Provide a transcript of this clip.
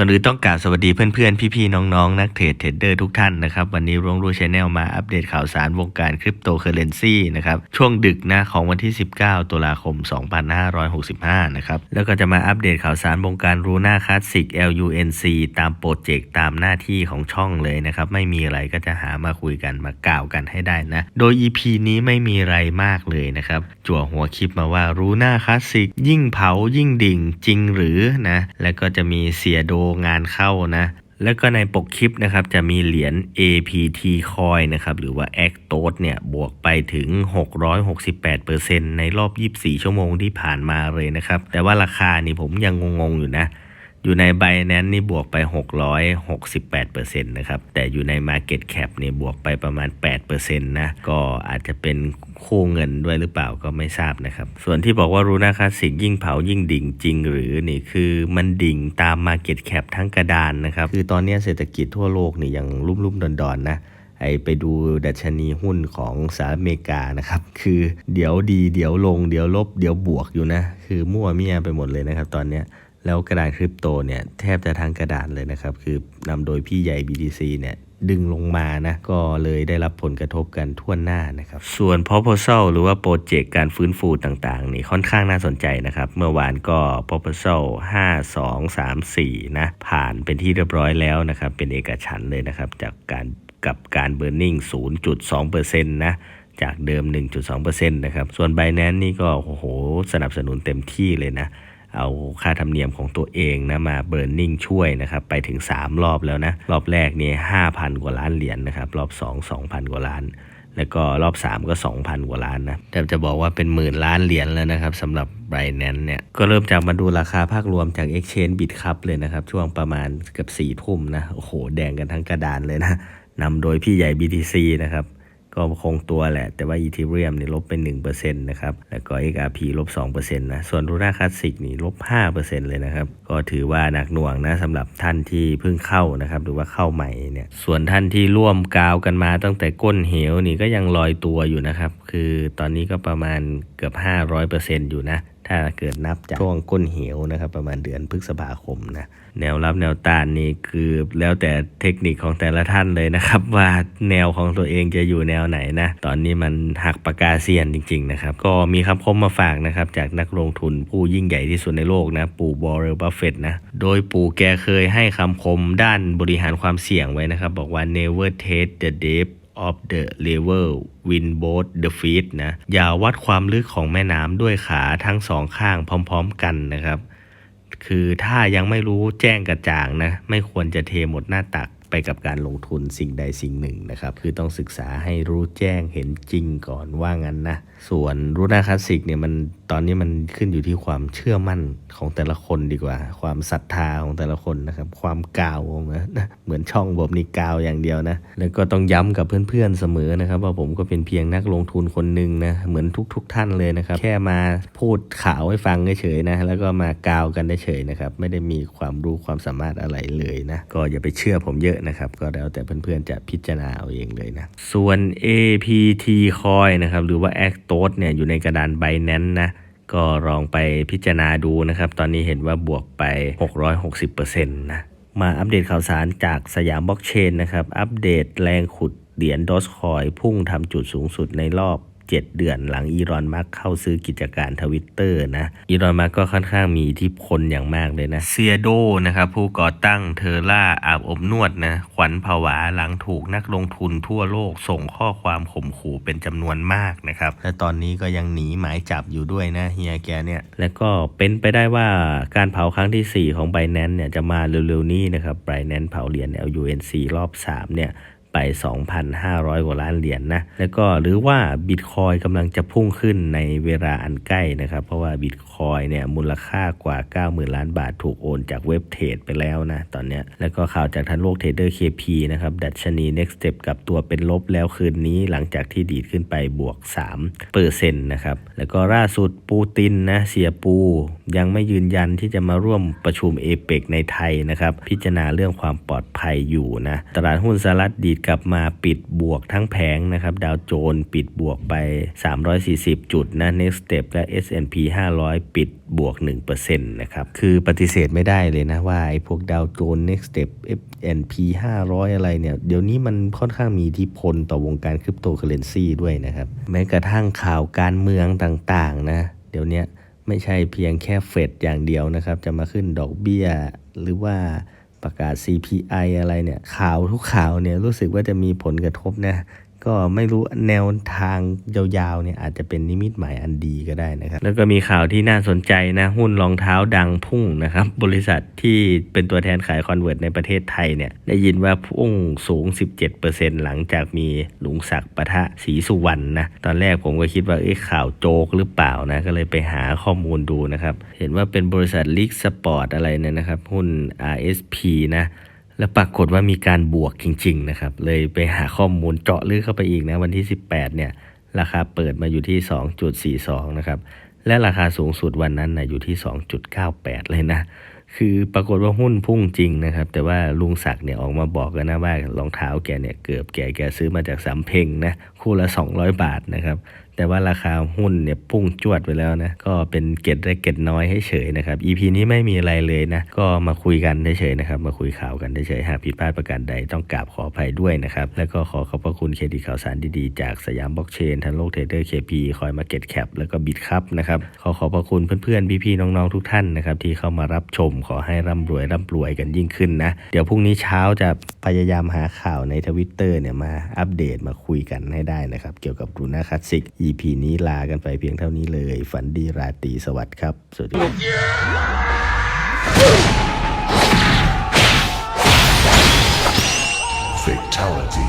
ก่อนอื่นต้องกราบสวัสดีเพื่อนๆ พี่ๆ น้องๆ นักเทรดเทรดเดอร์ทุกท่านนะครับ วันนี้ร่วงรู้ชแนลมาอัปเดตข่าวสารวงการคริปโตเคอเรนซีนะครับ ช่วงดึกนะของวันที่ 19 ตุลาคม 2565 นะครับ แล้วก็จะมาอัปเดตข่าวสารวงการรูน่าคลาสสิก LUNC ตามโปรเจกต์ตามหน้าที่ของช่องเลยนะครับ ไม่มีอะไรก็จะหามาคุยกันมากล่าวกันให้ได้นะ โดย EP นี้ไม่มีอะไรมากเลยนะครับจั่วหัวคลิปมาว่ารูน่าคลาสสิกยิ่งเผายิ่งดิ่งจริงหรือนะแล้วก็จะมีเสียโดงานเข้านะ แล้วก็ในปกคลิปนะครับจะมีเหรียญ APT Coin นะครับหรือว่า a c t o s เนี่ยบวกไปถึง 668%ในรอบ 24 ชั่วโมงที่ผ่านมาเลยนะครับ แต่ว่าราคานี่ผมยังงงๆอยู่นะ อยู่ใน b บ n a n c e นี่บวกไป 668%นะครับ แต่อยู่ใน Market Cap นี่บวกไปประมาณ 8%นะ ก็อาจจะเป็นคู่เงินด้วยหรือเปล่าก็ไม่ทราบนะครับ ส่วนที่บอกว่ารูน่าคลาสสิกยิ่งเผายิ่งดิ่งจริงหรือนี่คือมันดิ่งตาม Market Cap ทั้งกระดานนะครับ คือตอนนี้เศรษฐกิจทั่วโลกนี่ยังรุ่มๆดอนๆนะไอไปดูดัชนีหุ้นของสหรัฐอเมริกานะครับ คือเดี๋ยวดีเดี๋ยวลงเดี๋ยวลบเดี๋ยวบวกอยู่นะ คือมั่วเมียไปหมดเลยนะครับตอนเนี้ย แล้วกระดานคริปโตเนี่ยแทบจะทั้งกระดานเลยนะครับ คือนำโดยพี่ใหญ่ BTC เนี่ยดึงลงมานะ ก็เลยได้รับผลกระทบกันทั่วหน้านะครับ ส่วน proposal หรือว่าโปรเจกต์การฟื้นฟูต่างๆ นี่ค่อนข้างน่าสนใจนะครับ เมื่อวานก็ proposal 5 2 3 4 นะ ผ่านเป็นที่เรียบร้อยแล้วนะครับ เป็นเอกฉันเลยนะครับ จากการกับการ burning 0.2%นะจากเดิม 1.2%นะครับ ส่วน Binance นี่ก็โอ้โห สนับสนุนเต็มที่เลยนะ เอาค่าธรรมเนียมของตัวเองนะมาเบิร์นนิ่งช่วยนะครับไปถึง 3 รอบแล้วนะ รอบแรกนี่5,000กว่าล้านเหรียญนะครับ รอบ 2 2,000 กว่าล้าน แล้วก็รอบ 3 ก็ 2,000 กว่าล้านนะแต่จะบอกว่าเป็นหมื่นล้านเหรียญแล้วนะครับสำหรับ b r i n a n c e เนี่ยก็เริ่มจากมาดูราคาภาครวมจาก Exchange Bit ครับเลยนะครับ ช่วงประมาณเกือบ4ทุ่มนะโอ้โหแดงกันทั้งกระดานเลยนะนำโดยพี่ใหญ่ BTC นะครับ ก็คงตัวแหละ แต่ว่าอีเทเรียมนี่ลบเป็น1%นะครับ แล้วก็ XRP ลบ2%นะ ส่วนลูน่าคลาสสิกนี่ลบ5%เลยนะครับ ก็ถือว่าหนักหน่วงนะสำหรับท่านที่เพิ่งเข้านะครับ หรือว่าเข้าใหม่เนี่ย ส่วนท่านที่ร่วมกาวกันมาตั้งแต่ก้นเหวนี่ก็ยังลอยตัวอยู่นะครับ คือตอนนี้ก็ประมาณเกือบ 500%อยู่นะ ถ้าเกิดนับจากช่วงก้นเหวนะครับ ประมาณเดือนพฤษภาคมนะแนวรับแนวต้านนี่คือแล้วแต่เทคนิคของแต่ละท่านเลยนะครับ ว่าแนวของตัวเองจะอยู่แนวไหนนะ ตอนนี้มันหักปากกาเซียนจริง ๆ นะครับ ก็มีคำคมมาฝากนะครับ จากนักลงทุนผู้ยิ่งใหญ่ที่สุดในโลกนะ ปู่บอร์เรลบัฟเฟตนะ โดยปู่แกเคยให้คำคมด้านบริหารความเสี่ยงไว้นะครับ บอกว่า never take the deep of the level win both the feet นะอย่าวัดความลึกของแม่น้ำด้วยขาทั้งสองข้างพร้อมๆกันนะครับ คือถ้ายังไม่รู้แจ้งกระจ่างนะ ไม่ควรจะเทหมดหน้าตัก ไปกับการลงทุนสิ่งใดสิ่งหนึ่งนะครับ คือต้องศึกษาให้รู้แจ้งเห็นจริงก่อนว่างั้นนะ ส่วนรูน่าคลาสสิกเนี่ยมันตอนนี้มันขึ้นอยู่ที่ความเชื่อมั่นของแต่ละคนดีกว่า ความศรัทธาของแต่ละคนนะครับ ความกาวนะเหมือนช่องผมนี่กาวอย่างเดียวนะ แล้วก็ต้องย้ำกับเพื่อนๆเสมอนะครับ ว่าผมก็เป็นเพียงนักลงทุนคนหนึ่งนะเหมือนทุกๆทท่านเลยนะครับ แค่มาพูดข่าวให้ฟังเฉยๆนะแล้วก็มากาวกันเฉยๆนะครับไม่ได้มีความรู้ความสามารถอะไรเลยนะก็อย่าไปเชื่อผมเยอะนะครับ ก็แล้วแต่เพื่อนๆจะพิจารณาเอาเองเลยนะ ส่วน APT Coin นะครับ หรือว่า a c t o s เนี่ยอยู่ในกระดาน Binance นะก็ลองไปพิจารณาดูนะครับ ตอนนี้เห็นว่าบวกไป 660%นะ มาอัปเดตข่าวสารจากสยามบล็อกเชนนะครับ อัปเดตแรงขุดเหรียญดอสคอยพุ่งทำจุดสูงสุดในรอบ 7 เดือนหลังอีรอนมัสเข้าซื้อกิจการทวิตเตอร์นะ อีรอนมัสก็ค่อนข้างมีอิทธิพลอย่างมากเลยนะเซียโดนะครับผู้ก่อตั้งเทอร่าอาบอบนวดนะขวัญผวาหลังถูกนักลงทุนทั่วโลกส่งข้อความข่มขู่เป็นจำนวนมากนะครับ และตอนนี้ก็ยังหนีหมายจับอยู่ด้วยนะเฮียแกเนี่ยแล้วก็เป็นไปได้ว่าการเผาครั้งที่ 4 ของ b บ n a n c e เนี่ยจะมาเร็วๆนี้นะครับ b บ n a n c e เผาเหรียญ LUNC รอบ 3 เนี่ย 2,500 กว่าล้านเหรียญนนะ แล้วก็หรือว่าบิตคอยกำลังจะพุ่งขึ้นในเวลาอันใกล้นะครับ เพราะว่าบิตคอยเนี่ยมูลค่ากว่า 90,000 ล้านบาทถูกโอนจากเว็บเทรดไปแล้วนะตอนนี้ แล้วก็ข่าวจากทันโลกเทรดเดอร์ KP นะครับ ดัชนี Next Step กับตัวเป็นลบแล้วคืนนี้หลังจากที่ดีดขึ้นไปบวก3เปอร์เซ็นต์นะครับ แล้วก็ล่าสุดปูตินนะเสียปูยังไม่ยืนยันที่จะมาร่วมประชุมเอเปกในไทยนะครับ พิจารณาเรื่องความปลอดภัยอยู่นะ ตลาดหุ้นสหรัฐดีดกลับมาปิดบวกทั้งแผงนะครับ ดาวโจนส์ปิดบวกไป 340 จุดนะ Next Step และ S&P 500 ปิดบวก 1%นะครับ คือปฏิเสธไม่ได้เลยนะว่าไอ้พวกดาวโจนส์ Next Step S&P 500 อะไรเนี่ย เดี๋ยวนี้มันค่อนข้างมีอิทธิพลต่อวงการคริปโตเคอเรนซีด้วยนะครับ แม้กระทั่งข่าวการเมืองต่างๆนะ เดี๋ยวนี้ไม่ใช่เพียงแค่เฟดอย่างเดียวนะครับ จะมาขึ้นดอกเบี้ยหรือว่า ประกาศ CPI อะไรเนี่ยข่าวทุกข่าวเนี่ยรู้สึกว่าจะมีผลกระทบนะ ก็ไม่รู้แนวทางยาวๆเนี่ยอาจจะเป็นนิมิตหมายอันดีก็ได้นะครับ แล้วก็มีข่าวที่น่าสนใจนะ หุ้นรองเท้าดังพุ่งนะครับ บริษัทที่เป็นตัวแทนขายคอนเวิร์ตในประเทศไทยเนี่ยได้ยินว่าพุ่งสูง 17%หลังจากมีลุงศักดิ์ปะทะศรีสุวรรณนะ ตอนแรกผมก็คิดว่าเอ้ข่าวโจกหรือเปล่านะก็เลยไปหาข้อมูลดูนะครับ เห็นว่าเป็นบริษัทลิกสปอร์ตอะไรเนี่ยนะครับหุ้น RSP นะ แล้วปรากฏว่ามีการบวกจริง ๆ นะครับ เลยไปหาข้อมูลเจาะลึกเข้าไปอีกนะวันที่ 18 เนี่ย ราคาเปิดมาอยู่ที่ 2.42 นะครับ และราคาสูงสุดวันนั้นนะอยู่ที่ 2.98 เลยนะ คือปรากฏว่าหุ้นพุ่งจริงนะครับ แต่ว่าลุงศักดิ์เนี่ยออกมาบอกกันนะว่ารองเท้าแกเนี่ยเกือบแกแกซื้อมาจากสำเพ็งนะคู่ละ 200 บาทนะครับ แต่ว่าราคาหุ้นเนี่ยพุ่งจวดไปแล้วนะ ก็เป็นเก็ดเล็กเก็ดน้อยให้เฉยนะครับ EP นี้ไม่มีอะไรเลยนะ ก็มาคุยกันเฉยๆนะครับ มาคุยข่าวกันเฉยๆหากผิดพลาดประการใดต้องกราบขออภัยด้วยนะครับ แล้วก็ขอขอบพระคุณเครดิตข่าวสารดีๆ จากสยามบล็อกเชนทันโลกเทรดเดอร์เคพีคอยมาเก็ตแคปแล้วก็บิตครับนะครับขอขอบพระคุณเพื่อนๆพี่ๆน้องๆทุกท่านนะครับที่เข้ามารับชมขอให้ร่ำรวยร่ำรวยกันยิ่งขึ้นนะเดี๋ยวพรุ่งนี้เช้าจะพยายามหาข่าวในทวิตเตอร์เนี่ยมาอัปเดตมาคุยกันให้ได้นะครับเกี่ยวกับรูน่าคลาสสิก EP นี้ลากันไปเพียงเท่านี้เลย ฝันดีราตรีสวัสดีครับ สวัสดี Fatality